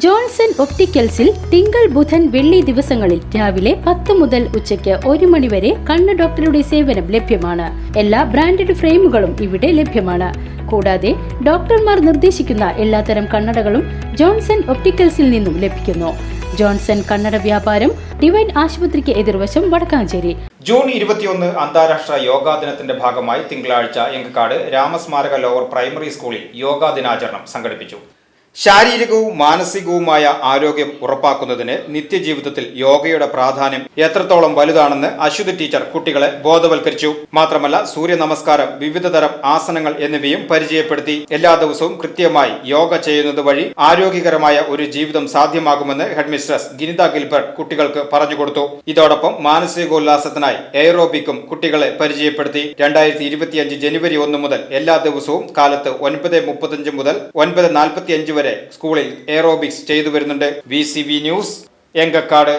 Johnson ഒപ്റ്റിക്കൽസിൽ തിങ്കൾ ബുധൻ വെള്ളി ദിവസങ്ങളിൽ രാവിലെ പത്ത് മുതൽ ഉച്ചയ്ക്ക് ഒരു മണി വരെ കണ്ണ് ഡോക്ടറുടെ സേവനം ലഭ്യമാണ്. എല്ലാ ബ്രാൻഡഡ് ഫ്രെയിമുകളും ഇവിടെ ലഭ്യമാണ്. കൂടാതെ ഡോക്ടർമാർ നിർദ്ദേശിക്കുന്ന എല്ലാത്തരം കണ്ണടകളും ജോൺസൺ ഒപ്റ്റിക്കൽസിൽ നിന്നും ലഭിക്കുന്നു. ജോൺസൺ കണ്ണട വ്യാപാരം ഡിവൈൻ ആശുപത്രിക്ക് എതിർവശം വടക്കാഞ്ചേരി. ജൂൺ ഇരുപത്തിയൊന്ന് അന്താരാഷ്ട്ര യോഗാ ദിനത്തിന്റെ ഭാഗമായി തിങ്കളാഴ്ച എങ്കക്കാട് രാമസ്മാരക ലോവർ പ്രൈമറി സ്കൂളിൽ യോഗാ ദിനാചരണം സംഘടിപ്പിച്ചു. ശാരീരികവും മാനസികവുമായ ആരോഗ്യം ഉറപ്പാക്കുന്നതിന് നിത്യജീവിതത്തിൽ യോഗയുടെ പ്രാധാന്യം എത്രത്തോളം വലുതാണെന്ന് അശ്വതി ടീച്ചർ കുട്ടികളെ ബോധവൽക്കരിച്ചു. മാത്രമല്ല സൂര്യ നമസ്കാരം വിവിധതരം ആസനങ്ങൾ എന്നിവയും പരിചയപ്പെടുത്തി. എല്ലാ ദിവസവും കൃത്യമായി യോഗ ചെയ്യുന്നത് വഴി ആരോഗ്യകരമായ ഒരു ജീവിതം സാധ്യമാകുമെന്ന് ഹെഡ്മിസ്ട്രസ് ഗിനിത ഗിൽബർട്ട് കുട്ടികൾക്ക് പറഞ്ഞുകൊടുത്തു ഇതോടൊപ്പം മാനസികോല്ലാസത്തിനായി എയറോബിക്കും കുട്ടികളെ പരിചയപ്പെടുത്തി. രണ്ടായിരത്തി ഇരുപത്തിയഞ്ച് ജനുവരി ഒന്ന് മുതൽ എല്ലാ ദിവസവും കാലത്ത് ഒൻപത് മുപ്പത്തഞ്ച് മുതൽ ഒൻപത് നാൽപ്പത്തിയഞ്ച് വരെ സ്കൂളിൽ എയറോബിക്സ് ചെയ്തു വരുന്നുണ്ട് V C V news Enkakkad.